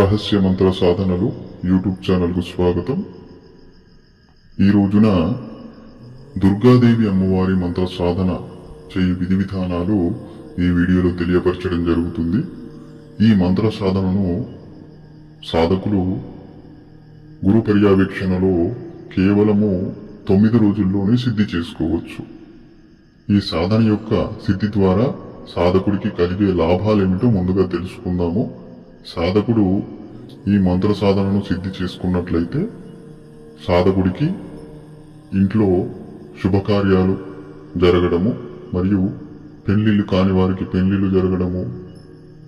రహస్య మంత్ర సాధనలు యూట్యూబ్ ఛానల్కు స్వాగతం. ఈ రోజున దుర్గాదేవి అమ్మవారి మంత్ర సాధన చేయి విధి విధానాలు ఈ వీడియోలో తెలియపరచడం జరుగుతుంది. ఈ మంత్ర సాధనను సాధకులు గురు పర్యవేక్షణలో కేవలము తొమ్మిది రోజుల్లోనే సిద్ధి చేసుకోవచ్చు. ఈ సాధన యొక్క సిద్ధి ద్వారా సాధకుడికి కలిగే లాభాలేమిటో ముందుగా తెలుసుకుందాము. సాధకుడు ఈ మంత్ర సాధనను సిద్ధి చేసుకున్నట్లయితే సాధకుడికి ఇంట్లో శుభకార్యాలు జరగడము మరియు పెళ్ళిళ్ళు కాని వారికి పెళ్ళిళ్ళు జరగడము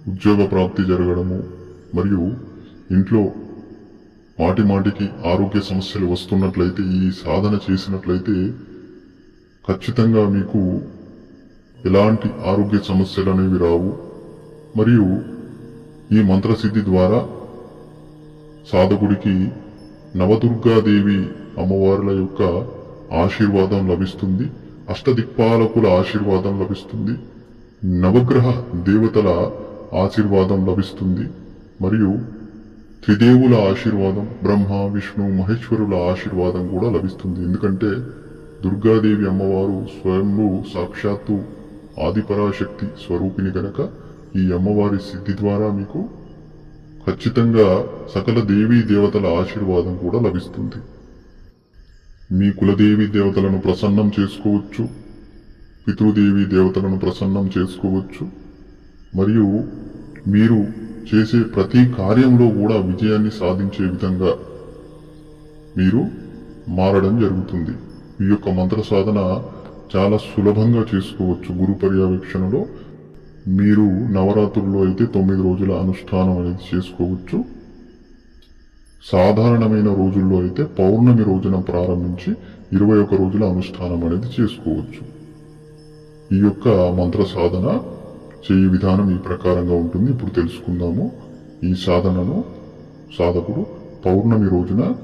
ఉద్యోగ ప్రాప్తి జరగడము మరియు ఇంట్లో మాటి మాటికి ఆరోగ్య సమస్యలు వస్తున్నట్లయితే ఈ సాధన చేసినట్లయితే ఖచ్చితంగా మీకు ఎలాంటి ఆరోగ్య సమస్యలు అనేవి రావు. మరియు ఈ మంత్రసిద్ధి ద్వారా సాధకుడికి నవదుర్గాదేవి అమ్మవార్ల యొక్క ఆశీర్వాదం లభిస్తుంది అష్టదిక్పాలకుల ఆశీర్వాదం లభిస్తుంది నవగ్రహ దేవతల ఆశీర్వాదం లభిస్తుంది మరియు త్రిదేవుల ఆశీర్వాదం బ్రహ్మ విష్ణు మహేశ్వరుల ఆశీర్వాదం కూడా లభిస్తుంది. ఎందుకంటే దుర్గాదేవి అమ్మవారు స్వయంలో సాక్షాత్తు ఆదిపరాశక్తి స్వరూపిణి గనక ఈ అమ్మవారి సిద్ధి ద్వారా మీకు ఖచ్చితంగా సకల దేవీ దేవతల ఆశీర్వాదం కూడా లభిస్తుంది. మీ కులదేవి దేవతలను ప్రసన్నం చేసుకోవచ్చు. పితృదేవి దేవతలను ప్రసన్నం చేసుకోవచ్చు. మరియు మీరు చేసే ప్రతి కార్యంలో కూడా విజయాన్ని సాధించే విధంగా మీరు మారడం జరుగుతుంది. ఈ యొక్క మంత్ర సాధన చాలా సులభంగా చేసుకోవచ్చు. గురు పర్యవేక్షణలో మీరు నవరాత్రుల్లో అయితే తొమ్మిది రోజుల అనుష్ఠానం అనేది చేసుకోవచ్చు. సాధారణమైన రోజుల్లో అయితే పౌర్ణమి రోజున ప్రారంభించి ఇరవై ఒక రోజుల అనుష్ఠానం అనేది చేసుకోవచ్చు. ఈ యొక్క మంత్ర సాధన చేయి విధానం ఈ ప్రకారంగా ఉంటుంది. ఇప్పుడు తెలుసుకుందాము. ఈ సాధనను సాధకుడు పౌర్ణమి రోజున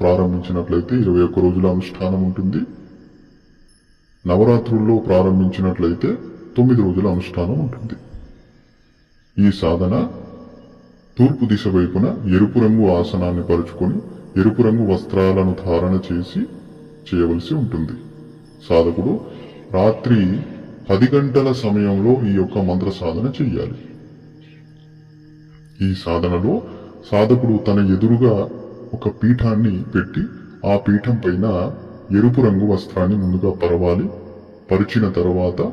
ప్రారంభించినట్లయితే ఇరవై ఒక్క రోజుల అనుష్ఠానం ఉంటుంది. నవరాత్రుల్లో ప్రారంభించినట్లయితే తొమ్మిది రోజుల అనుష్ఠానం ఉంటుంది. ఈ సాధన తూర్పు దిశ వైపున ఎరుపు రంగు ఆసనాన్ని పరుచుకొని ఎరుపు రంగు వస్త్రాలను ధారణ చేసి చేయవలసి ఉంటుంది. సాధకుడు రాత్రి పది గంటల సమయంలో ఈ యొక్క మంత్ర సాధన చెయ్యాలి. ఈ సాధనలో సాధకుడు తన ఎదురుగా ఒక పీఠాన్ని పెట్టి ఆ పీఠం పైన ఎరుపు రంగు వస్త్రాన్ని ముందుగా పరవాలి. పరిచిన తర్వాత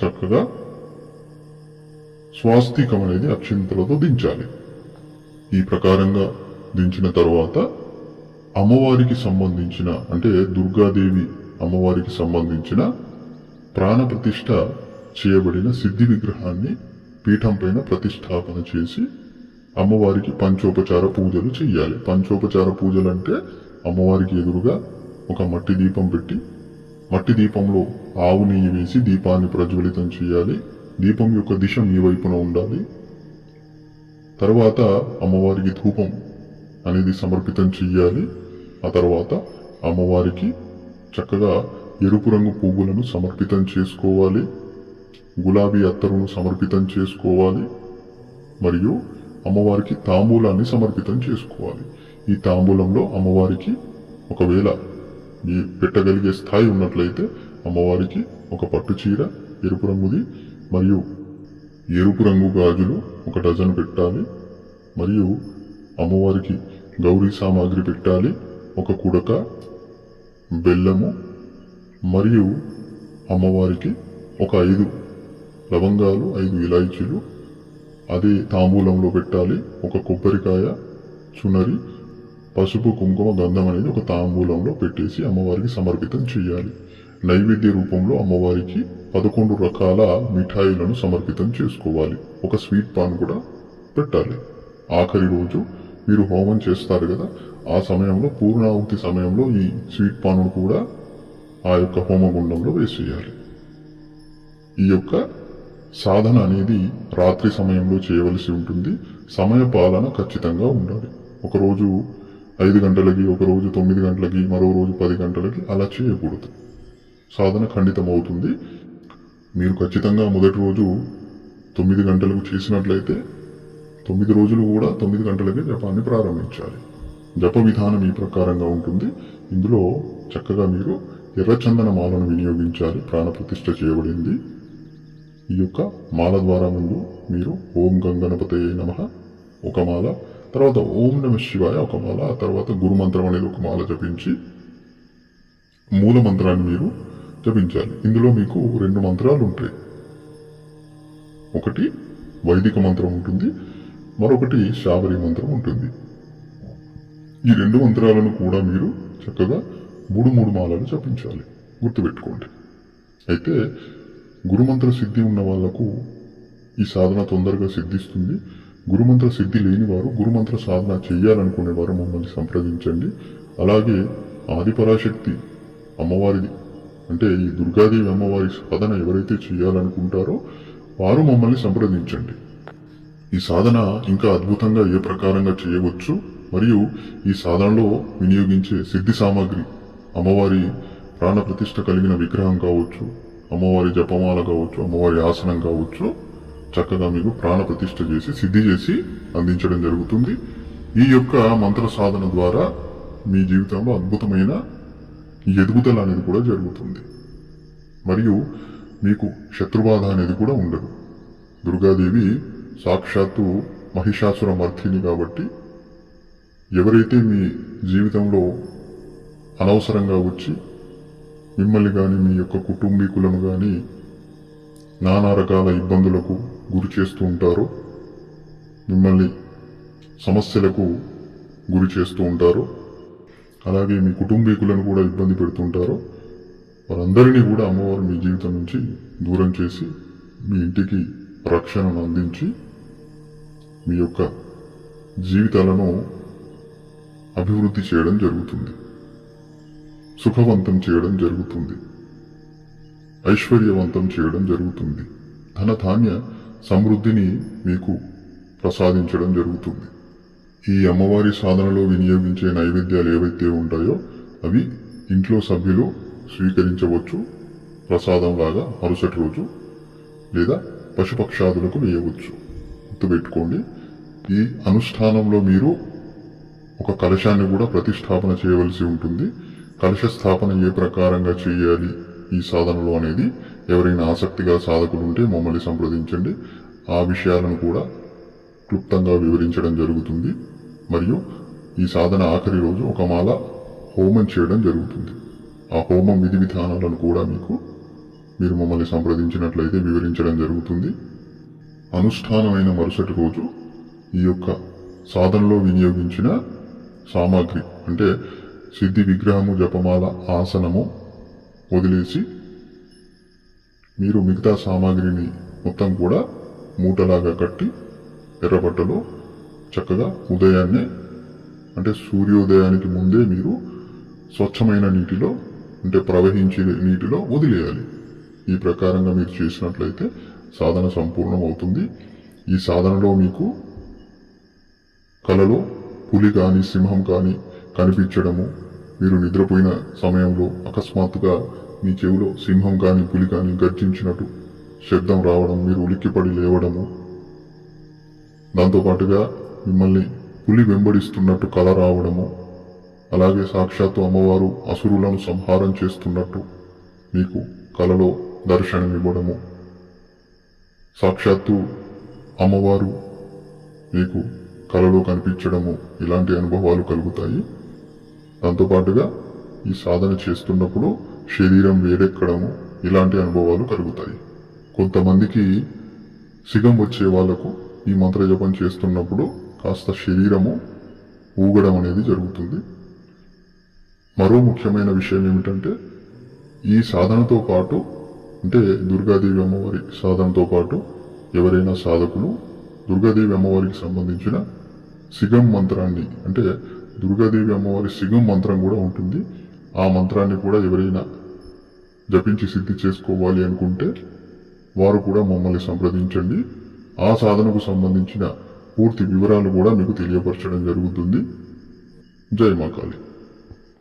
చక్కగా స్వాస్తికం అనేది అక్షింతలతో దించాలి. ఈ ప్రకారంగా దించిన తర్వాత అమ్మవారికి సంబంధించిన అంటే దుర్గాదేవి అమ్మవారికి సంబంధించిన ప్రాణప్రతిష్ట చేయబడిన సిద్ధి విగ్రహాన్ని పీఠం పైన ప్రతిష్టాపన చేసి అమ్మవారికి పంచోపచార పూజలు చేయాలి పంచోపచార పూజలు అంటే అమ్మవారికి ఎదురుగా ఒక మట్టి దీపం పెట్టి మట్టి దీపంలో ఆవు నెయ్యి వేసి దీపాన్ని ప్రజ్వలితం చేయాలి. దీపం యొక్క దిశ మీ వైపున ఉండాలి. తర్వాత అమ్మవారికి ధూపం అనేది సమర్పితం చెయ్యాలి ఆ తర్వాత అమ్మవారికి చక్కగా ఎరుపు రంగు పువ్వులను సమర్పితం చేసుకోవాలి. గులాబీ అత్తరును సమర్పితం చేసుకోవాలి. మరియు అమ్మవారికి తాంబూలాన్ని సమర్పితం చేసుకోవాలి. ఈ తాంబూలంలో అమ్మవారికి ఒకవేళ పెట్టగలిగే స్థాయి ఉన్నట్లయితే అమ్మవారికి ఒక పట్టు చీర ఎరుపు రంగుది మరియు ఎరుపు రంగు గాజులు ఒక డజన్ పెట్టాలి మరియు అమ్మవారికి గౌరీ సామాగ్రి పెట్టాలి ఒక కుడక బెల్లము మరియు అమ్మవారికి ఒక ఐదు లవంగాలు ఐదు ఇలాయచీలు అదే తాంబూలంలో పెట్టాలి ఒక కొబ్బరికాయ చునరి పసుపు కుంకుమ గంధం అనేది ఒక తాంబూలంలో పెట్టేసి అమ్మవారికి సమర్పితం చేయాలి. నైవేద్య రూపంలో అమ్మవారికి పదకొండు రకాల మిఠాయిలను సమర్పితం చేసుకోవాలి. ఒక స్వీట్ పాన్ కూడా పెట్టాలి. ఆఖరి రోజు మీరు హోమం చేస్తారు కదా ఆ సమయంలో పూర్ణాహుతి సమయంలో ఈ స్వీట్ పానును కూడా ఆ యొక్క హోమగుండంలో వేసేయాలి. ఈ యొక్క సాధన అనేది రాత్రి సమయంలో చేయవలసి ఉంటుంది. సమయ పాలన ఖచ్చితంగా ఉండాలి. ఒకరోజు ఐదు గంటలకి ఒక రోజు తొమ్మిది గంటలకి మరో రోజు పది గంటలకి అలా చేయకూడదు. సాధన ఖండితమవుతుంది. మీరు ఖచ్చితంగా మొదటి రోజు తొమ్మిది గంటలకు చేసినట్లయితే తొమ్మిది రోజులు కూడా తొమ్మిది గంటలకే జపాన్ని ప్రారంభించాలి. జప విధానం ఈ ప్రకారంగా ఉంటుంది. ఇందులో చక్కగా మీరు ఎర్రచందన మాలను వినియోగించాలి ప్రాణప్రతిష్ఠ చేయబడింది. ఈ యొక్క మాల ద్వారా ముందు మీరు ఓం గంగణపతే నమ. ఒక మాల తర్వాత ఓం నమ శివాయ ఒక మాల ఆ తర్వాత గురుమంత్రం అనేది ఒక మాల జపించి మూల మంత్రాన్ని మీరు జపించాలి. ఇందులో మీకు రెండు మంత్రాలు ఉంటాయి. ఒకటి వైదిక మంత్రం ఉంటుంది మరొకటి శాబరి మంత్రం ఉంటుంది. ఈ రెండు మంత్రాలను కూడా మీరు చక్కగా మూడు మూడు మాలలు జపించాలి. గుర్తుపెట్టుకోండి. అయితే గురుమంత్ర సిద్ధి ఉన్న వాళ్ళకు ఈ సాధన తొందరగా సిద్ధిస్తుంది. గురుమంత్ర సిద్ధి లేనివారు గురుమంత్ర సాధన చేయాలనుకునేవారు మమ్మల్ని సంప్రదించండి. అలాగే ఆదిపరాశక్తి అమ్మవారిది అంటే ఈ దుర్గాదేవి అమ్మవారి సాధన ఎవరైతే చేయాలనుకుంటారో వారు మమ్మల్ని సంప్రదించండి. ఈ సాధన ఇంకా అద్భుతంగా ఏ ప్రకారంగా చేయవచ్చు? మరియు ఈ సాధనలో వినియోగించే సిద్ధి సామాగ్రి అమ్మవారి ప్రాణ ప్రతిష్ట కలిగిన విగ్రహం కావచ్చు అమ్మవారి జపమాల కావచ్చు అమ్మవారి ఆసనం కావచ్చు చక్కగా మీకు ప్రాణ ప్రతిష్ఠ చేసి సిద్ధి చేసి అందించడం జరుగుతుంది. ఈ యొక్క మంత్ర సాధన ద్వారా మీ జీవితంలో అద్భుతమైన ఎదుగుదల అనేది కూడా జరుగుతుంది. మరియు మీకు శత్రుబాధ అనేది కూడా ఉండదు. దుర్గాదేవి సాక్షాత్తు మహిషాసుర మర్థిని కాబట్టి ఎవరైతే మీ జీవితంలో అనవసరంగా వచ్చి మిమ్మల్ని కానీ మీ యొక్క కుటుంబీకులను కానీ నానా రకాల ఇబ్బందులకు గురి చేస్తూ ఉంటారు. మిమ్మల్ని సమస్యలకు గురి చేస్తూ ఉంటారు. అలాగే మీ కుటుంబీకులను కూడా ఇబ్బంది పెడుతుంటారో. వారందరినీ కూడా అమ్మవారు మీ జీవితం నుంచి దూరం చేసి మీ ఇంటికి రక్షణను అందించి మీ యొక్క జీవితాలను అభివృద్ధి చేయడం జరుగుతుంది. సుఖవంతం చేయడం జరుగుతుంది. ఐశ్వర్యవంతం చేయడం జరుగుతుంది. ధనధాన్య ధాన్య సమృద్ధిని మీకు ప్రసాదించడం జరుగుతుంది. ఈ అమ్మవారి సాధనలో వినియోగించే నైవేద్యాలు ఏవైతే ఉంటాయో అవి ఇంట్లో సభ్యులు స్వీకరించవచ్చు. ప్రసాదం లాగా మరుసటి రోజు లేదా పశుపక్షాదులకు వేయవచ్చు. గుర్తుపెట్టుకోండి ఈ అనుష్ఠానంలో మీరు ఒక కలశాన్ని కూడా ప్రతిష్టాపన చేయవలసి ఉంటుంది. కలశ స్థాపన ఏ ప్రకారంగా చేయాలి? ఈ సాధనలో అనేది ఎవరైనా ఆసక్తిగా సాధకులు ఉంటే మమ్మల్ని సంప్రదించండి. ఆ విషయాలను కూడా క్లుప్తంగా వివరించడం జరుగుతుంది. మరియు ఈ సాధన ఆఖరి రోజు ఒక మాల హోమం చేయడం జరుగుతుంది. ఆ హోమం విధి విధానాలను కూడా మీకు మీరు మమ్మల్ని సంప్రదించినట్లయితే వివరించడం జరుగుతుంది. అనుష్ఠానమైన మరుసటి రోజు ఈ యొక్క సాధనలో వినియోగించిన సామాగ్రి అంటే సిద్ధి విగ్రహము జపమాల ఆసనము వదిలేసి మీరు మిగతా సామాగ్రిని మొత్తం కూడా మూటలాగా కట్టి ఎర్రబట్టలో చక్కగా ఉదయాన్నే అంటే సూర్యోదయానికి ముందే మీరు స్వచ్ఛమైన నీటిలో అంటే ప్రవహించే నీటిలో వదిలేయాలి. ఈ ప్రకారంగా మీరు చేసినట్లయితే సాధన సంపూర్ణం అవుతుంది ఈ సాధనలో మీకు కలలో పులి కానీ సింహం కానీ కనిపించడము మీరు నిద్రపోయిన సమయంలో అకస్మాత్తుగా మీ చెవిలో సింహం కానీ పులి కానీ గర్జించినట్టు శబ్దం రావడం మీరు ఉలిక్కిపడి లేవడము. దాంతోపాటుగా మిమ్మల్ని పులి వెంబడిస్తున్నట్టు కల రావడము. అలాగే సాక్షాత్తు అమ్మవారు అసురులను సంహారం చేస్తున్నట్టు మీకు కలలో దర్శనమివ్వడము. సాక్షాత్తు అమ్మవారు మీకు కలలో కనిపించడము ఇలాంటి అనుభవాలు కలుగుతాయి. దాంతోపాటుగా ఈ సాధన చేస్తున్నప్పుడు శరీరం వేడెక్కడము ఇలాంటి అనుభవాలు కలుగుతాయి. కొంతమందికి సిగం వచ్చే వాళ్ళకు ఈ మంత్ర జపం చేస్తున్నప్పుడు కాస్త శరీరము ఊగడం అనేది జరుగుతుంది. మరో ముఖ్యమైన విషయం ఏమిటంటే ఈ సాధనతో పాటు అంటే దుర్గాదేవి అమ్మవారి సాధనతో పాటు ఎవరైనా సాధకులు దుర్గాదేవి అమ్మవారికి సంబంధించిన సిగం మంత్రాన్ని అంటే దుర్గాదేవి అమ్మవారి సిగం మంత్రం కూడా ఉంటుంది. ఆ మంత్రాన్ని కూడా ఎవరైనా జపించి సిద్ధి చేసుకోవాలి అనుకుంటే వారు కూడా మమ్మల్ని సంప్రదించండి. ఆ సాధనకు సంబంధించిన పూర్తి వివరాలు కూడా మీకు తెలియపరచడం జరుగుతుంది. జై మా కాళీ